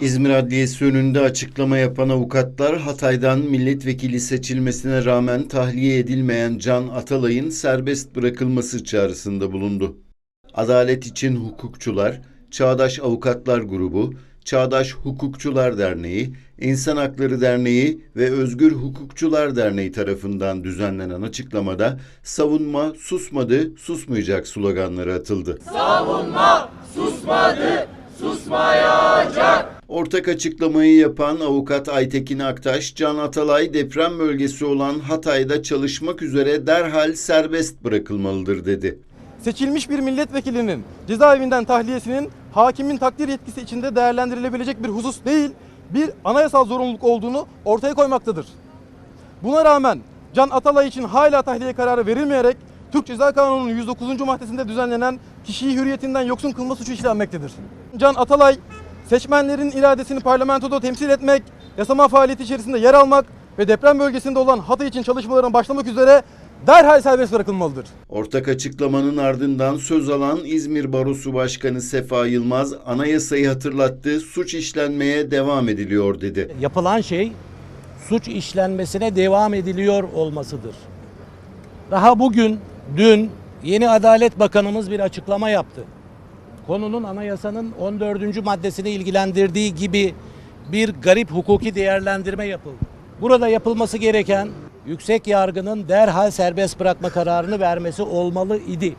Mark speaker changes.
Speaker 1: İzmir Adliyesi önünde açıklama yapan avukatlar Hatay'dan milletvekili seçilmesine rağmen tahliye edilmeyen Can Atalay'ın serbest bırakılması çağrısında bulundu. Adalet için Hukukçular, Çağdaş Avukatlar Grubu, Çağdaş Hukukçular Derneği, İnsan Hakları Derneği ve Özgür Hukukçular Derneği tarafından düzenlenen açıklamada savunma susmadı, susmayacak sloganları atıldı. Ortak açıklamayı yapan avukat Aytekin Aktaş, Can Atalay deprem bölgesi olan Hatay'da çalışmak üzere derhal serbest bırakılmalıdır dedi.
Speaker 2: seçilmiş bir milletvekilinin cezaevinden tahliyesinin hakimin takdir yetkisi içinde değerlendirilebilecek bir husus değil, bir anayasal zorunluluk olduğunu ortaya koymaktadır. Buna rağmen Can Atalay için hala tahliye kararı verilmeyerek Türk Ceza Kanunu'nun 109. maddesinde düzenlenen kişiyi hürriyetinden yoksun kılma suçu işlenmektedir. Can Atalay seçmenlerin iradesini parlamentoda temsil etmek, yasama faaliyeti içerisinde yer almak ve deprem bölgesinde olan Hatay için çalışmalarına başlamak üzere derhal serbest bırakılmalıdır.
Speaker 1: Ortak açıklamanın ardından söz alan İzmir Barosu Başkanı Sefa Yılmaz anayasayı hatırlattı, suç işlenmeye devam ediliyor dedi.
Speaker 3: yapılan şey suç işlenmesine devam ediliyor olmasıdır. Daha bugün, dün yeni Adalet Bakanımız bir açıklama yaptı. Konunun anayasanın 14. maddesini ilgilendirdiği gibi bir garip hukuki değerlendirme yapıldı. Burada yapılması gereken yüksek yargının derhal serbest bırakma kararını vermesi olmalı idi.